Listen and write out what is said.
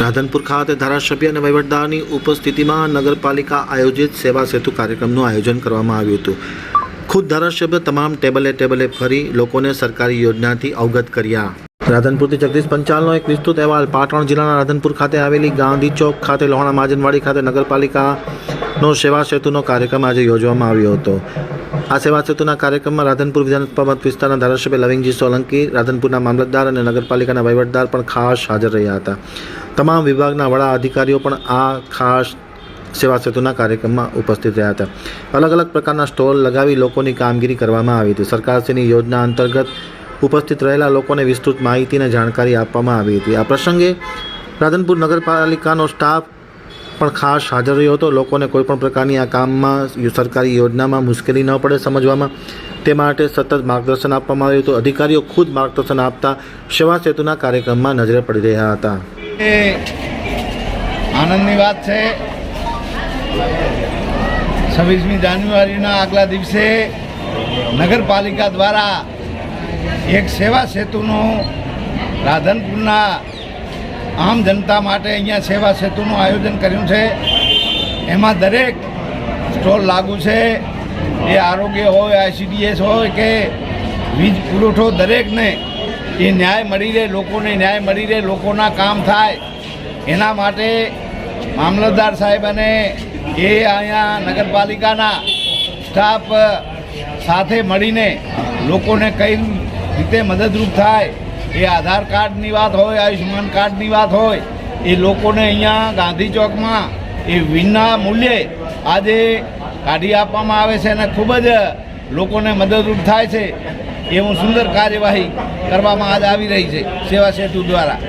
રાધનપુર ખાતે ધારાસભ્ય અને વહીવટદારની ઉપસ્થિતિમાં નગરપાલિકા આયોજિત સેવા સેતુ કાર્યક્રમનું આયોજન કરવામાં આવ્યું હતું. ખુદ ધારાસભ્ય તમામ ટેબલે ટેબલે ફરી લોકોને સરકારી યોજનાથી અવગત કર્યા. રાધનપુરથી જગદીશ પંચાલનો એક વિસ્તૃત અહેવાલ. પાટણ જિલ્લાના રાધનપુર ખાતે આવેલી ગાંધી ચોક ખાતે લોહાણા માજનવાડી ખાતે નગરપાલિકાનો સેવા સેતુનો કાર્યક્રમ આજે યોજવામાં આવ્યો હતો. આ સેવા સેતુના કાર્યક્રમમાં રાધનપુર વિધાનસભા વિસ્તારના ધારાસભ્ય લવિંગજી સોલંકી, રાધનપુરના મામલતદાર અને નગરપાલિકાના વહીવટદાર પણ ખાસ હાજર રહ્યા હતા. તમામ વિભાગના વડા અધિકારીઓ પણ આ ખાસ સેવા સેતુના કાર્યક્રમમાં ઉપસ્થિત રહ્યા હતા. અલગ અલગ પ્રકારના સ્ટોલ લગાવી લોકોની કામગીરી કરવામાં આવી હતી. સરકારશ્રીની યોજના અંતર્ગત ઉપસ્થિત રહેલા લોકોને વિસ્તૃત માહિતી અને જાણકારી આપવામાં આવી હતી. આ પ્રસંગે રાધનપુર નગરપાલિકાનો સ્ટાફ પણ ખાસ હાજર રહ્યો હતો. લોકોને કોઈપણ પ્રકારની આ કામમાં સરકારી યોજનામાં મુશ્કેલી ન પડે સમજવામાં. તે માટે સતત માર્ગદર્શન આપવામાં આવ્યું હતું. અધિકારીઓ ખુદ માર્ગદર્શન આપતા સેવા સેતુના કાર્યક્રમમાં નજરે પડી રહ્યા હતા. આનંદની વાત છે. છવ્વીસમી જાન્યુઆરીના આગલા દિવસે નગરપાલિકા દ્વારા એક સેવા સેતુનું રાધનપુરના આમ જનતા માટે અહીંયા સેવા સેતુનું આયોજન કર્યું છે. એમાં દરેક સ્ટોલ લાગુ છે. એ આરોગ્ય હોય, આઈસીડીએસ હોય કે વીજ પુરવઠો દરેકને એ ન્યાય મળી રહે, લોકોને ન્યાય મળી રહે, લોકોના કામ થાય. એના માટે મામલતદાર સાહેબ અને એ અહીંયા નગરપાલિકાના સ્ટાફ સાથે મળીને લોકોને કઈ રીતે મદદરૂપ થાય એ આધાર કાર્ડની વાત હોય, આયુષ્યમાન કાર્ડની વાત હોય, એ લોકોને અહીંયા ગાંધી ચોકમાં એ વિના મૂલ્યે આજે કાઢી આપવામાં આવે છે અને ખૂબ જ લોકોને મદદરૂપ થાય છે. એવું સુંદર કાર્યવાહી કરવામાં આજ આવી રહી છે, સેવા સેતુ દ્વારા.